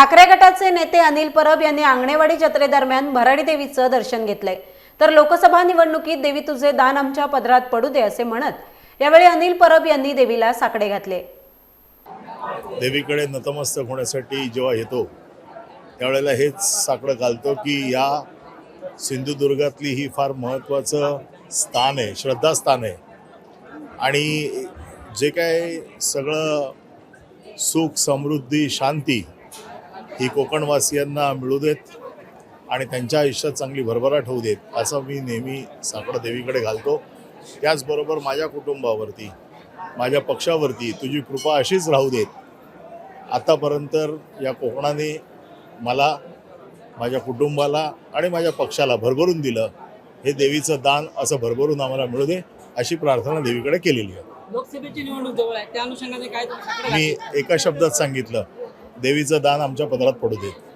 ठाकरे गटाचे नेते अनिल परब यांनी आंगणेवाडी जत्रेदरम्यान भराडी देवीचं दर्शन घेतलंय. तर लोकसभा निवडणुकीत देवी तुझे दान आमच्या पदरात पडू दे असे म्हणत यावेळी अनिल परब यांनी देवीला साकडे घातले. देवीकडे नतमस्तक होण्यासाठी जेव्हा येतो त्यावेळेला हेच साकडं घालतो की या सिंधुदुर्गातली ही फार महत्त्वाचं स्थान आहे श्रद्धास्थान आहे. आणि जे काय सगळं सुख समृद्धी शांती ही कोकणवासियांना मिळू देत आणि त्यांच्या आयुष्यात चांगली भरभराट होऊ देत असं मी नेहमी साकडं देवीकडे घालतो. त्याचबरोबर माझ्या कुटुंबावरती माझ्या पक्षावरती तुझी कृपा अशीच राहू देत. आतापर्यंत या कोकणाने मला माझ्या कुटुंबाला आणि माझ्या पक्षाला भरभरून दिलं. हे देवीचं दान असं भरभरून आम्हाला मिळू दे अशी प्रार्थना देवीकडे केलेली आहे. लोकसभेची निवडणूक जवळ आहे त्या अनुषंगाने काय मी एका शब्दात सांगितलं देवीचं दान आमच्या पदरात पडू देत